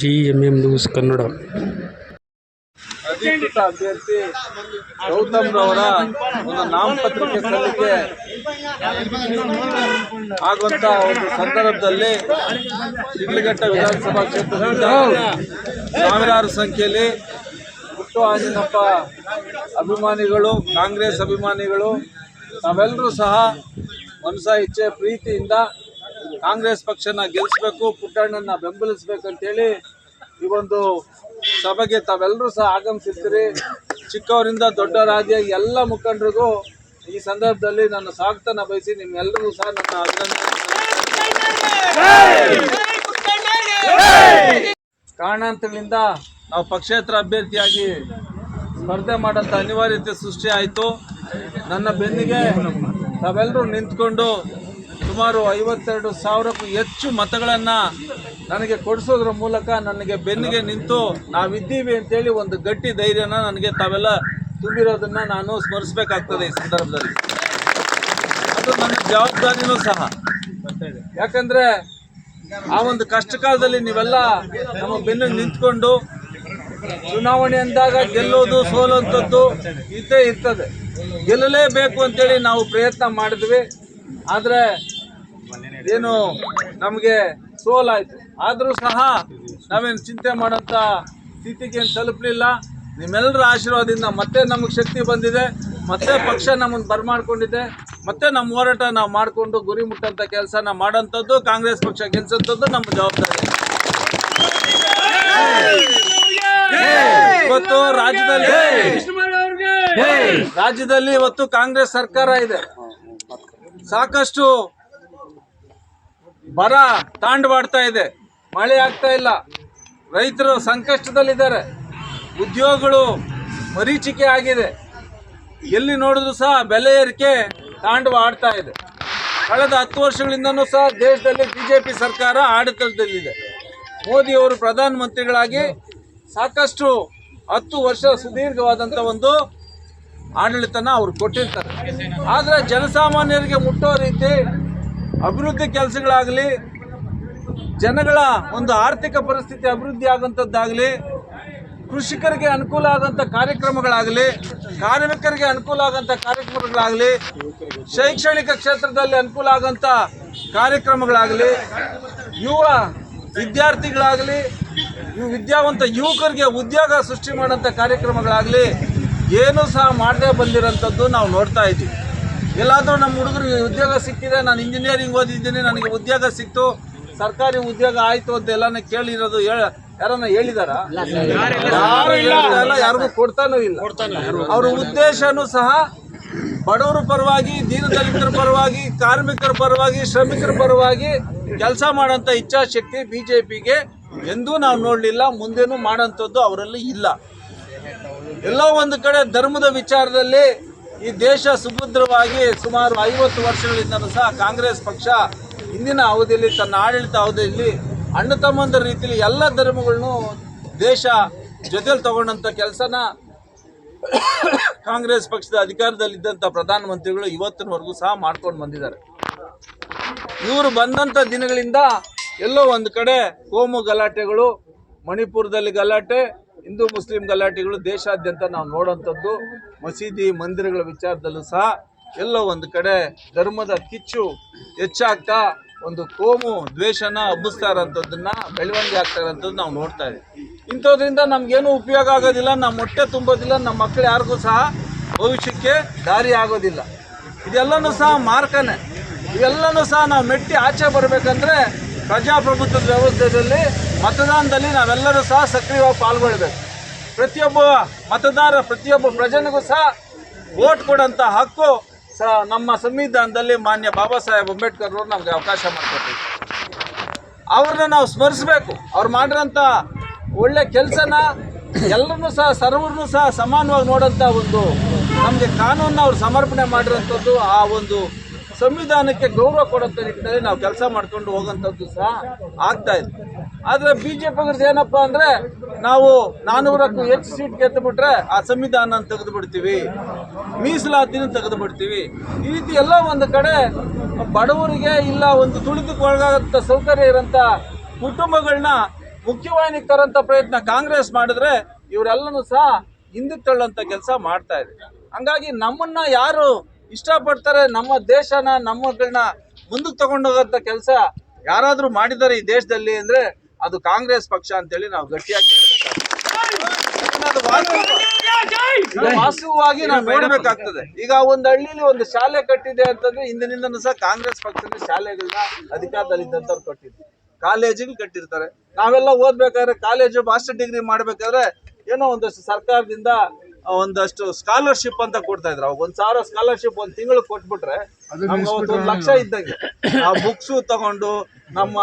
G M M news Kannada. ಅಧಿಕೃತ ಅಭ್ಯರ್ಥಿ ಗೌತಮ್ ರವರ ಒಂದು ನಾಮಪತ್ರಿಕೆ ಸಲ್ಲಿಕೆ ಆಗುವಂತ ಒಂದು ಸಂದರ್ಭದಲ್ಲಿ ಇಡ್ಲಿಘಟ್ಟ ವಿಧಾನಸಭಾ ಕ್ಷೇತ್ರದಿಂದ ಸಾವಿರಾರು ಸಂಖ್ಯೆಯಲ್ಲಿ ಹುಟ್ಟು ಆಂಜನಪ್ಪ ಅಭಿಮಾನಿಗಳು, ಕಾಂಗ್ರೆಸ್ ಅಭಿಮಾನಿಗಳು, ನಾವೆಲ್ಲರೂ ಸಹ ಮನಸ ಇಚ್ಛೆ, ಪ್ರೀತಿಯಿಂದ ಕಾಂಗ್ರೆಸ್ ಪಕ್ಷನ ಗೆಲ್ಲಿಸ್ಬೇಕು ಪುಟ್ಟಣ್ಣನ ಹೇಳಿ ಈ ಒಂದು ಸಭೆಗೆ ತಾವೆಲ್ಲರೂ ಸಹ ಆಗಮಿಸಿರ್ತೀರಿ. ಚಿಕ್ಕವರಿಂದ ದೊಡ್ಡವರಾದಿಯ ಎಲ್ಲ ಮುಖಂಡರಿಗೂ ಈ ಸಂದರ್ಭದಲ್ಲಿ ನನ್ನ ಸ್ವಾಗತನ ಬಯಸಿ ನಿಮ್ಮೆಲ್ಲರಿಗೂ ಸಹ ನನ್ನ ಕಾರಣಾಂತರಗಳಿಂದ ನಾವು ಪಕ್ಷೇತರ ಅಭ್ಯರ್ಥಿಯಾಗಿ ಸ್ಪರ್ಧೆ ಮಾಡೋಂಥ ಅನಿವಾರ್ಯತೆ ಸೃಷ್ಟಿ ಆಯಿತು. ನನ್ನ ಬೆನ್ನಿಗೆ ತಾವೆಲ್ಲರೂ ನಿಂತ್ಕೊಂಡು ಸುಮಾರು ಐವತ್ತೆರಡು ಸಾವಿರಕ್ಕೂ ಹೆಚ್ಚು ಮತಗಳನ್ನು ನನಗೆ ಕೊಡಿಸೋದ್ರ ಮೂಲಕ ನನಗೆ ಬೆನ್ನಿಗೆ ನಿಂತು ನಾವಿದ್ದೀವಿ ಅಂತೇಳಿ ಒಂದು ಗಟ್ಟಿ ಧೈರ್ಯನ ನನಗೆ ತಾವೆಲ್ಲ ತುಂಬಿರೋದನ್ನು ನಾನು ಸ್ಮರಿಸಬೇಕಾಗ್ತದೆ ಈ ಸಂದರ್ಭದಲ್ಲಿ. ಅದು ನನ್ನ ಜವಾಬ್ದಾರಿನೂ ಸಹ. ಯಾಕಂದ್ರೆ ಆ ಒಂದು ಕಷ್ಟ ಕಾಲದಲ್ಲಿ ನೀವೆಲ್ಲ ನಮ್ಮ ಬೆನ್ನು ನಿಂತ್ಕೊಂಡು ಚುನಾವಣೆ ಅಂದಾಗ ಗೆಲ್ಲೋದು ಸೋಲುವಂಥದ್ದು ಇದ್ದೇ ಇರ್ತದೆ. ಗೆಲ್ಲಲೇಬೇಕು ಅಂತೇಳಿ ನಾವು ಪ್ರಯತ್ನ ಮಾಡಿದ್ವಿ. ಆದರೆ ಏನು ನಮಗೆ ಸೋಲಾಯಿತು ಆದರೂ ಸಹ ನಾವೇನು ಚಿಂತೆ ಮಾಡೋಂಥ ಸ್ಥಿತಿಗೆ ಏನು ತಲುಪಲಿಲ್ಲ. ನಿಮ್ಮೆಲ್ಲರ ಆಶೀರ್ವಾದದಿಂದ ಮತ್ತೆ ನಮಗೆ ಶಕ್ತಿ ಬಂದಿದೆ. ಮತ್ತೆ ಪಕ್ಷ ನಮ್ಮನ್ನು ಬರ್ಮಾಡ್ಕೊಂಡಿದೆ. ಮತ್ತೆ ನಮ್ಮ ಹೋರಾಟ ನಾವು ಮಾಡಿಕೊಂಡು ಗುರಿ ಮುಟ್ಟಂಥ ಕೆಲಸನ ಮಾಡೋಂಥದ್ದು ಕಾಂಗ್ರೆಸ್ ಪಕ್ಷ ಗೆಲ್ಸೋಂಥದ್ದು ನಮ್ಮ ಜವಾಬ್ದಾರಿ. ಇವತ್ತು ರಾಜ್ಯದಲ್ಲಿ ರಾಜ್ಯದಲ್ಲಿ ಇವತ್ತು ಕಾಂಗ್ರೆಸ್ ಸರ್ಕಾರ ಇದೆ. ಸಾಕಷ್ಟು ಬರ ತಾಂಡವಾಡ್ತಾ ಇದೆ. ಮಳೆ ಆಗ್ತಾ ಇಲ್ಲ. ರೈತರು ಸಂಕಷ್ಟದಲ್ಲಿದ್ದಾರೆ. ಉದ್ಯೋಗಗಳು ಮರೀಚಿಕೆ ಆಗಿದೆ. ಎಲ್ಲಿ ನೋಡಿದ್ರು ಸಹ ಬೆಲೆ ಏರಿಕೆ ತಾಂಡವ ಆಡ್ತಾ ಇದೆ. ಕಳೆದ ಹತ್ತು ವರ್ಷಗಳಿಂದನೂ ಸಹ ದೇಶದಲ್ಲಿ ಬಿ ಜೆ ಪಿ ಸರ್ಕಾರ ಆಡಳಿತದಲ್ಲಿದೆ. ಮೋದಿಯವರು ಪ್ರಧಾನಮಂತ್ರಿಗಳಾಗಿ ಸಾಕಷ್ಟು ಹತ್ತು ವರ್ಷ ಸುದೀರ್ಘವಾದಂಥ ಒಂದು ಆಡಳಿತನ ಅವರು ಕೊಟ್ಟಿರ್ತಾರೆ. ಆದರೆ ಜನಸಾಮಾನ್ಯರಿಗೆ ಮುಟ್ಟೋ ರೀತಿ ಅಭಿವೃದ್ಧಿ ಕೆಲಸಗಳಾಗಲಿ, ಜನಗಳ ಒಂದು ಆರ್ಥಿಕ ಪರಿಸ್ಥಿತಿ ಅಭಿವೃದ್ಧಿ ಆಗಂಥದ್ದಾಗಲಿ ಕೃಷಿಕರಿಗೆ ಅನುಕೂಲ ಆಗೋಂಥ ಕಾರ್ಯಕ್ರಮಗಳಾಗಲಿ, ಕಾರ್ಮಿಕರಿಗೆ ಅನುಕೂಲ ಆಗೋಂಥ ಕಾರ್ಯಕ್ರಮಗಳಾಗಲಿ, ಶೈಕ್ಷಣಿಕ ಕ್ಷೇತ್ರದಲ್ಲಿ ಅನುಕೂಲ ಆಗೋಂಥ ಕಾರ್ಯಕ್ರಮಗಳಾಗಲಿ, ಯುವ ವಿದ್ಯಾರ್ಥಿಗಳಾಗಲಿ ವಿದ್ಯಾವಂತ ಯುವಕರಿಗೆ ಉದ್ಯೋಗ ಸೃಷ್ಟಿ ಮಾಡೋಂಥ ಕಾರ್ಯಕ್ರಮಗಳಾಗಲಿ, ಏನೂ ಸಹ ಮಾಡದೇ ಬಂದಿರೋಂಥದ್ದು ನಾವು ನೋಡ್ತಾ ಇದ್ದೀವಿ. ಎಲ್ಲಾದರೂ ನಮ್ಮ ಹುಡುಗರಿಗೆ ಉದ್ಯೋಗ ಸಿಕ್ಕಿದೆ ನಾನು ಇಂಜಿನಿಯರಿಂಗ್ ಓದಿದ್ದೀನಿ ನನಗೆ ಉದ್ಯೋಗ ಸಿಕ್ತು ಸರ್ಕಾರಿ ಉದ್ಯೋಗ ಆಯಿತು ಅಂತ ಎಲ್ಲಾನ ಕೇಳಿರೋದು ಹೇಳ ಯಾರನ್ನ ಹೇಳಿದಾರ? ಯಾರಿಗೂ ಕೊಡ್ತಾನೂ ಇಲ್ಲ. ಅವ್ರ ಉದ್ದೇಶನೂ ಸಹ ಬಡವರ ಪರವಾಗಿ ದೀನದಲಿತರ ಪರವಾಗಿ ಕಾರ್ಮಿಕರ ಪರವಾಗಿ ಶ್ರಮಿಕರ ಪರವಾಗಿ ಕೆಲಸ ಮಾಡೋಂಥ ಇಚ್ಛಾಶಕ್ತಿ ಬಿ ಜೆ ಪಿಗೆ ಎಂದೂ ನಾವು ನೋಡಲಿಲ್ಲ ಮುಂದೇನೂ ಮಾಡೋಂಥದ್ದು ಅವರಲ್ಲಿ ಇಲ್ಲ. ಎಲ್ಲೋ ಒಂದು ಕಡೆ ಧರ್ಮದ ವಿಚಾರದಲ್ಲಿ ಈ ದೇಶ ಸುಭದ್ರವಾಗಿ ಸುಮಾರು ಐವತ್ತು ವರ್ಷಗಳಿಂದಲೂ ಸಹ ಕಾಂಗ್ರೆಸ್ ಪಕ್ಷ ಇಂದಿನ ಅವಧಿಯಲ್ಲಿ, ತನ್ನ ಆಡಳಿತ ಅವಧಿಯಲ್ಲಿ ಅಣ್ಣ ತಮ್ಮಂದ ರೀತಿಯಲ್ಲಿ ಎಲ್ಲ ಧರ್ಮಗಳನ್ನು ದೇಶ ಜೊತೆಲಿ ತಗೊಂಡಂಥ ಕೆಲಸನ ಕಾಂಗ್ರೆಸ್ ಪಕ್ಷದ ಅಧಿಕಾರದಲ್ಲಿದ್ದಂಥ ಪ್ರಧಾನಮಂತ್ರಿಗಳು ಇವತ್ತಿನವರೆಗೂ ಸಹ ಮಾಡ್ಕೊಂಡು ಬಂದಿದ್ದಾರೆ. ಇವರು ಬಂದಂಥ ದಿನಗಳಿಂದ ಎಲ್ಲೋ ಒಂದು ಕಡೆ ಕೋಮು ಗಲಾಟೆಗಳು, ಮಣಿಪುರದಲ್ಲಿ ಗಲಾಟೆ ಹಿಂದೂ ಮುಸ್ಲಿಂ ಗಲಾಟೆಗಳು ದೇಶಾದ್ಯಂತ ನಾವು ನೋಡೋಂಥದ್ದು. ಮಸೀದಿ ಮಂದಿರಗಳ ವಿಚಾರದಲ್ಲೂ ಸಹ ಎಲ್ಲೋ ಒಂದು ಕಡೆ ಧರ್ಮದ ಕಿಚ್ಚು ಹೆಚ್ಚಾಗ್ತಾ ಒಂದು ಕೋಮು ದ್ವೇಷನ ಹಬ್ಬಿಸ್ತಾ ಇರೋಂಥದ್ದನ್ನ, ಬೆಳವಣಿಗೆ ಆಗ್ತಾ ಇರೋಂಥದ್ದು ನಾವು ನೋಡ್ತಾ ಇದ್ದೀವಿ. ಇಂಥದ್ರಿಂದ ನಮ್ಗೇನು ಉಪಯೋಗ ಆಗೋದಿಲ್ಲ ನಮ್ಮ ಹೊಟ್ಟೆ ತುಂಬೋದಿಲ್ಲ ನಮ್ಮ ಮಕ್ಕಳು ಯಾರಿಗೂ ಸಹ ಭವಿಷ್ಯಕ್ಕೆ ದಾರಿ ಆಗೋದಿಲ್ಲ. ಇದೆಲ್ಲನೂ ಸಹ ಮಾರ್ಕನೆ. ಇವೆಲ್ಲನೂ ಸಹ ನಾವು ಮೆಟ್ಟಿ ಆಚೆ ಬರಬೇಕಂದ್ರೆ ಪ್ರಜಾಪ್ರಭುತ್ವದ ವ್ಯವಸ್ಥೆಯಲ್ಲಿ ಮತದಾನದಲ್ಲಿ ನಾವೆಲ್ಲರೂ ಸಹ ಸಕ್ರಿಯವಾಗಿ ಪಾಲ್ಗೊಳ್ಬೇಕು. ಪ್ರತಿಯೊಬ್ಬ ಮತದಾರ ಪ್ರತಿಯೊಬ್ಬ ಪ್ರಜನಿಗೂ ಸಹ ವೋಟ್ ಕೊಡೋಂಥ ಹಕ್ಕು ಸಹ ನಮ್ಮ ಸಂವಿಧಾನದಲ್ಲಿ ಮಾನ್ಯ ಬಾಬಾ ಸಾಹೇಬ್ ಅಂಬೇಡ್ಕರ್ ಅವರು ನಮಗೆ ಅವಕಾಶ ಮಾಡಿಕೊಟ್ಟಿದ್ರು ಅವ್ರನ್ನ ನಾವು ಸ್ಮರಿಸಬೇಕು. ಅವ್ರು ಮಾಡಿರೋಂಥ ಒಳ್ಳೆ ಕೆಲಸನ ಎಲ್ಲರೂ ಸಹ, ಸರ್ವರನ್ನೂ ಸಹ ಸಮಾನವಾಗಿ ನೋಡೋಂಥ ಒಂದು ನಮಗೆ ಕಾನೂನನ್ನ ಅವ್ರು ಸಮರ್ಪಣೆ ಮಾಡಿರೋಂಥದ್ದು ಆ ಒಂದು ಸಂವಿಧಾನಕ್ಕೆ ಗೌರವ ಕೊಡುತ್ತೆ ನಿಟ್ಟಿನಲ್ಲಿ ನಾವು ಕೆಲಸ ಮಾಡ್ಕೊಂಡು ಹೋಗೋಂಥದ್ದು ಸಹ ಆಗ್ತಾ ಇದೆ. ಆದರೆ ಬಿ ಜೆ ಪಿಗರ್ಸ್ ಏನಪ್ಪ ಅಂದರೆ ನಾವು ನಾನ್ನೂರಕ್ಕೂ ಹೆಚ್ಚು ಸೀಟ್ ಗೆದ್ದು ಬಿಟ್ರೆ ಆ ಸಂವಿಧಾನ ತೆಗೆದು ಬಿಡ್ತೀವಿ ಮೀಸಲಾತಿನ ತೆಗೆದು ಬಿಡ್ತೀವಿ ಈ ರೀತಿ ಎಲ್ಲ ಒಂದು ಕಡೆ ಬಡವರಿಗೆ ಇಲ್ಲ, ಒಂದು ತುಳಿತಕ್ಕೆ ಸೌಕರ್ಯ ಇರೋಂಥ ಕುಟುಂಬಗಳನ್ನ ಮುಖ್ಯವಾಹಿನಿಗೆ ತರಂತ ಪ್ರಯತ್ನ ಕಾಂಗ್ರೆಸ್ ಮಾಡಿದ್ರೆ ಇವರೆಲ್ಲನೂ ಸಹ ಹಿಂದಕ್ಕೆ ತಳ್ಳಂತ ಕೆಲಸ ಮಾಡ್ತಾ ಇದೆ. ಹಂಗಾಗಿ ನಮ್ಮನ್ನ ಯಾರು ಇಷ್ಟಪಡ್ತಾರೆ ನಮ್ಮ ದೇಶನ ನಮ್ಮಗಳನ್ನ ಮುಂದಕ್ಕೆ ತಗೊಂಡೋಗಂತ ಕೆಲಸ ಯಾರಾದ್ರೂ ಮಾಡಿದ್ದಾರೆ ಈ ದೇಶದಲ್ಲಿ ಅಂದ್ರೆ ಅದು ಕಾಂಗ್ರೆಸ್ ಪಕ್ಷ ಅಂತೇಳಿ ನಾವು ಗಟ್ಟಿಯಾಗಿ ವಾಸ್ತವವಾಗಿ ನಾವು ನೋಡ್ಬೇಕಾಗ್ತದೆ. ಈಗ ಒಂದು ಹಳ್ಳಿಲಿ ಒಂದು ಶಾಲೆ ಕಟ್ಟಿದೆ ಅಂತಂದ್ರೆ ಹಿಂದಿನಿಂದನೂ ಸಹ ಕಾಂಗ್ರೆಸ್ ಪಕ್ಷದ ಶಾಲೆಗಳನ್ನ ಅಧಿಕಾರದಲ್ಲಿದ್ದಂಥವ್ರು ಕಟ್ಟಿದ್ರು. ಕಾಲೇಜಿಗೆ ಕಟ್ಟಿರ್ತಾರೆ. ನಾವೆಲ್ಲ ಓದ್ಬೇಕಾದ್ರೆ ಕಾಲೇಜು ಮಾಸ್ಟರ್ ಡಿಗ್ರಿ ಮಾಡ್ಬೇಕಾದ್ರೆ ಏನೋ ಒಂದಷ್ಟು ಸರ್ಕಾರದಿಂದ ಒಂದಷ್ಟು ಸ್ಕಾಲರ್ಶಿಪ್ ಅಂತ ಕೊಡ್ತಾ ಇದ್ರು ಅವಾಗ ಒಂದ್ ಸಾವಿರ ಸ್ಕಾಲರ್ಶಿಪ್ ಒಂದ್ ತಿಂಗಳು ಕೊಟ್ಬಿಟ್ರೆ ನಮ್ಗೆ ಅವತ್ತು ಒಂದ್ ಲಕ್ಷ ಇದ್ದಂಗೆ. ಆ ಬುಕ್ಸು ತಗೊಂಡು ನಮ್ಮ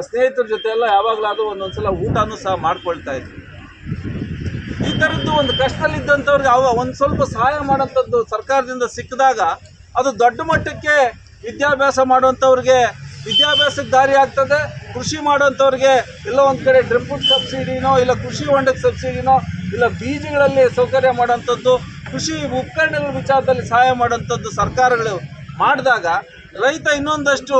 ಸ್ನೇಹಿತರ ಜೊತೆ ಎಲ್ಲ ಯಾವಾಗ್ಲಾದ್ರೂ ಒಂದೊಂದ್ಸಲ ಊಟನೂ ಸಹ ಮಾಡ್ಕೊಳ್ತಾ ಇದ್ವಿ ಈ ತರದ್ದು ಒಂದು ಕಷ್ಟದಲ್ಲಿದ್ದಂಥವ್ರಿಗೆ ಅವ ಒಂದು ಸ್ವಲ್ಪ ಸಹಾಯ ಮಾಡೋಂಥದ್ದು ಸರ್ಕಾರದಿಂದ ಸಿಕ್ಕಿದಾಗ ಅದು ದೊಡ್ಡ ಮಟ್ಟಕ್ಕೆ ವಿದ್ಯಾಭ್ಯಾಸ ಮಾಡುವಂಥವ್ರಿಗೆ ವಿದ್ಯಾಭ್ಯಾಸಕ್ಕೆ ದಾರಿ ಆಗ್ತದೆ. ಕೃಷಿ ಮಾಡುವಂಥವ್ರಿಗೆ ಎಲ್ಲ ಒಂದು ಕಡೆ ಡ್ರಿಪ್ ಸಬ್ಸಿಡಿನೋ ಇಲ್ಲ ಕೃಷಿ ಹೊಂಡಕ್ಕೆ ಸಬ್ಸಿಡಿನೋ ಇಲ್ಲ ಬೀಜಗಳಲ್ಲಿ ಸೌಕರ್ಯ ಮಾಡೋಂಥದ್ದು ಕೃಷಿ ಉಪಕರಣಗಳ ವಿಚಾರದಲ್ಲಿ ಸಹಾಯ ಮಾಡೋಂಥದ್ದು ಸರ್ಕಾರಗಳು ಮಾಡಿದಾಗ ರೈತ ಇನ್ನೊಂದಷ್ಟು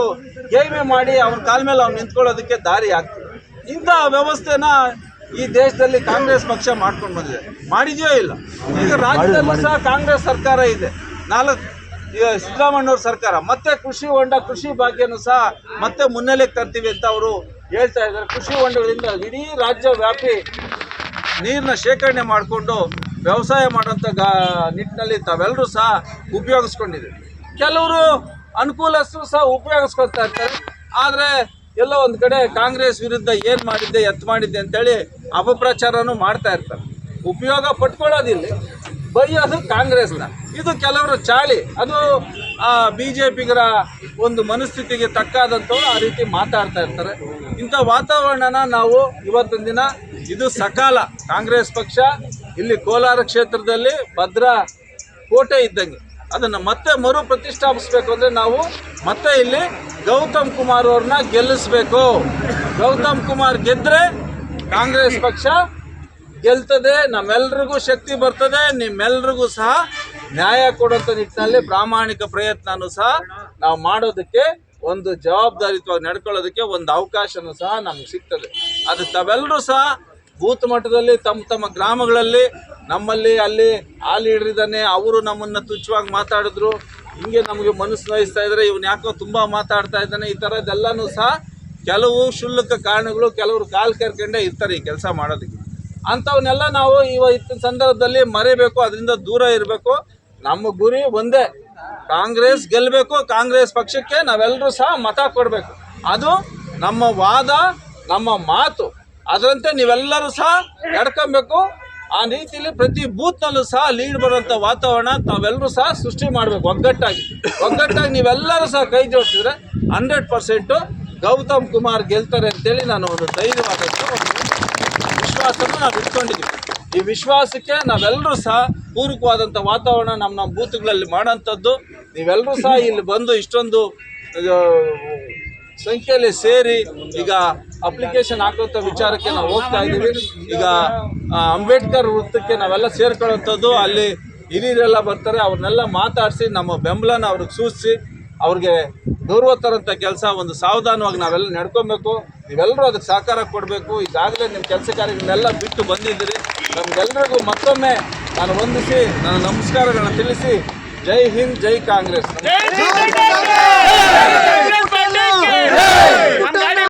ಗೇಯ್ಮೆ ಮಾಡಿ ಅವನ ಕಾಲ ಮೇಲೆ ಅವ್ನು ನಿಂತ್ಕೊಳ್ಳೋದಕ್ಕೆ ದಾರಿ ಆಗ್ತದೆ. ಇಂಥ ವ್ಯವಸ್ಥೆನ ಈ ದೇಶದಲ್ಲಿ ಕಾಂಗ್ರೆಸ್ ಪಕ್ಷ ಮಾಡ್ಕೊಂಡು ಬಂದಿದೆ. ಮಾಡಿದೆಯೋ ಇಲ್ಲ. ಈಗ ರಾಜ್ಯದಲ್ಲೂ ಸಹ ಕಾಂಗ್ರೆಸ್ ಸರ್ಕಾರ ಇದೆ. ನಾಲ್ಕು ಈಗ ಸಿದ್ದರಾಮಣ್ಣವ್ರ ಸರ್ಕಾರ ಮತ್ತೆ ಕೃಷಿ ಹೊಂಡ ಕೃಷಿ ಭಾಗ್ಯನೂ ಸಹ ಮತ್ತೆ ಮುನ್ನೆಲೆಗೆ ತರ್ತೀವಿ ಅಂತ ಅವರು ಹೇಳ್ತಾ ಇದ್ದಾರೆ. ಕೃಷಿ ಹೊಂಡಗಳಿಂದ ಇಡೀ ರಾಜ್ಯ ವ್ಯಾಪಿ ನೀರನ್ನ ಶೇಖರಣೆ ಮಾಡಿಕೊಂಡು ವ್ಯವಸಾಯ ಮಾಡೋಂಥ ಗಾ ನಿಟ್ಟಿನಲ್ಲಿ ತಾವೆಲ್ಲರೂ ಸಹ ಉಪಯೋಗಿಸ್ಕೊಂಡಿದ್ದೀವಿ ಕೆಲವರು ಅನುಕೂಲಸ್ಥರು ಸಹ ಉಪಯೋಗಿಸ್ಕೊಳ್ತಾ ಇರ್ತಾರೆ. ಆದರೆ ಎಲ್ಲೋ ಒಂದು ಕಡೆ ಕಾಂಗ್ರೆಸ್ ವಿರುದ್ಧ ಏನು ಮಾಡಿದ್ದೆ ಎತ್ತು ಮಾಡಿದ್ದೆ ಅಂತೇಳಿ ಅಪಪ್ರಚಾರನೂ ಮಾಡ್ತಾ ಇರ್ತಾರೆ. ಉಪಯೋಗ ಪಟ್ಕೊಳ್ಳೋದಿಲ್ಲ. ಬೈಯೋದು ಕಾಂಗ್ರೆಸ್ನ. ಇದು ಕೆಲವರು ಚಾಳಿ. ಅದು ಬಿ ಜೆ ಪಿಗರ ಒಂದು ಮನಸ್ಥಿತಿಗೆ ತಕ್ಕಾದಂಥವ್ರು ಆ ರೀತಿ ಮಾತಾಡ್ತಾ ಇರ್ತಾರೆ. ಇಂಥ ವಾತಾವರಣನ ನಾವು ಇವತ್ತಿನ ದಿನ, ಇದು ಸಕಾಲ. ಕಾಂಗ್ರೆಸ್ ಪಕ್ಷ ಇಲ್ಲಿ ಕೋಲಾರ ಕ್ಷೇತ್ರದಲ್ಲಿ ಭದ್ರಾ ಕೋಟೆ ಇದ್ದಂಗೆ. ಅದನ್ನು ಮತ್ತೆ ಮರು ಪ್ರತಿಷ್ಠಾಪಿಸ್ಬೇಕು ಅಂದರೆ ನಾವು ಮತ್ತೆ ಇಲ್ಲಿ ಗೌತಮ್ ಕುಮಾರ್ ಅವ್ರನ್ನ ಗೆಲ್ಲಿಸ್ಬೇಕು. ಗೌತಮ್ ಕುಮಾರ್ ಗೆದ್ದರೆ ಕಾಂಗ್ರೆಸ್ ಪಕ್ಷ ಗೆಲ್ತದೆ, ನಮ್ಮೆಲ್ರಿಗೂ ಶಕ್ತಿ ಬರ್ತದೆ, ನಿಮ್ಮೆಲ್ರಿಗೂ ಸಹ ನ್ಯಾಯ ಕೊಡುವಂಥ ನಿಟ್ಟಿನಲ್ಲಿ ಪ್ರಾಮಾಣಿಕ ಪ್ರಯತ್ನನೂ ಸಹ ನಾವು ಮಾಡೋದಕ್ಕೆ ಒಂದು ಜವಾಬ್ದಾರಿತ್ವಾಗಿ ನಡ್ಕೊಳ್ಳೋದಕ್ಕೆ ಒಂದು ಅವಕಾಶನೂ ಸಹ ನಮ್ಗೆ ಸಿಗ್ತದೆ. ಅದು ತಾವೆಲ್ಲರೂ ಸಹ ಬೂತ್ ಮಟ್ಟದಲ್ಲಿ ತಮ್ಮ ತಮ್ಮ ಗ್ರಾಮಗಳಲ್ಲಿ ನಮ್ಮಲ್ಲಿ ಅಲ್ಲಿ ಹಾಲು ಇದ್ದಾನೆ ಅವರು ನಮ್ಮನ್ನು ತುಚ್ಛವಾಗಿ ಮಾತಾಡಿದ್ರು, ಹಿಂಗೆ ನಮಗೆ ಮನಸ್ಸು ನೋಯಿಸ್ತಾ ಇದ್ದಾರೆ, ಇವನು ಯಾಕೋ ತುಂಬ ಮಾತಾಡ್ತಾ ಇದ್ದಾನೆ, ಈ ಥರದ್ದೆಲ್ಲನೂ ಸಹ ಕೆಲವು ಶುಲ್ಕ ಕಾರಣಗಳು ಕೆಲವರು ಕಾಲು ಕೆರ್ಕೊಂಡೇ ಇರ್ತಾರೆ ಈ ಕೆಲಸ ಮಾಡೋದಕ್ಕೆ. ಅಂಥವನ್ನೆಲ್ಲ ನಾವು ಇವತ್ತಿನ ಸಂದರ್ಭದಲ್ಲಿ ಮರೆಯಬೇಕು ಅದರಿಂದ ದೂರ ಇರಬೇಕು. ನಮ್ಮ ಗುರಿ ಒಂದೇ. ಕಾಂಗ್ರೆಸ್ ಗೆಲ್ಲಬೇಕು ಕಾಂಗ್ರೆಸ್ ಪಕ್ಷಕ್ಕೆ ನಾವೆಲ್ಲರೂ ಸಹ ಮತ ಕೊಡಬೇಕು. ಅದು ನಮ್ಮ ವಾದ, ನಮ್ಮ ಮಾತು. ಅದರಂತೆ ನೀವೆಲ್ಲರೂ ಸಹ ನಡ್ಕೊಬೇಕು. ಆ ರೀತಿಯಲ್ಲಿ ಪ್ರತಿ ಬೂತ್ನಲ್ಲೂ ಸಹ ಲೀಡ್ ಬರುವಂಥ ವಾತಾವರಣ ತಾವೆಲ್ಲರೂ ಸಹ ಸೃಷ್ಟಿ ಮಾಡಬೇಕು, ಒಗ್ಗಟ್ಟಾಗಿ. ಒಗ್ಗಟ್ಟಾಗಿ ನೀವೆಲ್ಲರೂ ಸಹ ಕೈ ಜೋಡಿಸಿದ್ರೆ ಹಂಡ್ರೆಡ್ ಪರ್ಸೆಂಟು ಗೌತಮ್ ಕುಮಾರ್ ಗೆಲ್ತಾರೆ ಅಂತೇಳಿ ನಾನು ಒಂದು ಧೈರ್ಯವಾದಂಥ ಒಂದು ವಿಶ್ವಾಸನ ನಾವು ಇಟ್ಕೊಂಡಿದ್ದೀವಿ ಈ ವಿಶ್ವಾಸಕ್ಕೆ ನಾವೆಲ್ಲರೂ ಸಹ ಪೂರಕವಾದಂಥ ವಾತಾವರಣ ನಮ್ಮ ನಮ್ಮ ಬೂತ್ಗಳಲ್ಲಿ ಮಾಡೋಂಥದ್ದು. ನೀವೆಲ್ಲರೂ ಸಹ ಇಲ್ಲಿ ಬಂದು ಇಷ್ಟೊಂದು ಸಂಖ್ಯೆಯಲ್ಲಿ ಸೇರಿ ಈಗ ಅಪ್ಲಿಕೇಶನ್ ಹಾಕುವಂಥ ವಿಚಾರಕ್ಕೆ ನಾವು ಹೋಗ್ತಾ ಇದ್ದೀವಿ. ಈಗ ಅಂಬೇಡ್ಕರ್ ವೃತ್ತಕ್ಕೆ ನಾವೆಲ್ಲ ಸೇರ್ಕೊಳ್ಳೋಂಥದ್ದು ಅಲ್ಲಿ ಹಿರಿಯರೆಲ್ಲ ಬರ್ತಾರೆ, ಅವ್ರನ್ನೆಲ್ಲ ಮಾತಾಡಿಸಿ, ನಮ್ಮ ಬೆಂಬಲನ ಅವ್ರಿಗೆ ಸೂಚಿಸಿ, ಅವ್ರಿಗೆ ಗೌರವ ತರೋಂಥ ಕೆಲಸ, ಒಂದು ಸಾವಧಾನವಾಗಿ ನಾವೆಲ್ಲ ನಡ್ಕೊಬೇಕು. ನೀವೆಲ್ಲರೂ ಅದಕ್ಕೆ ಸಹಕಾರ ಕೊಡಬೇಕು. ಈಗಾಗಲೇ ನಿಮ್ಮ ಕೆಲಸ ಕಾರ್ಯಗಳನ್ನೆಲ್ಲ ಬಿಟ್ಟು ಬಂದಿದ್ದೀರಿ. ನಮಗೆಲ್ಲರಿಗೂ ಮತ್ತೊಮ್ಮೆ ನಾನು ವಂದಿಸಿ ನನ್ನ ನಮಸ್ಕಾರಗಳನ್ನು ತಿಳಿಸಿ ಜೈ ಹಿಂದ್ ಜೈ ಕಾಂಗ್ರೆಸ್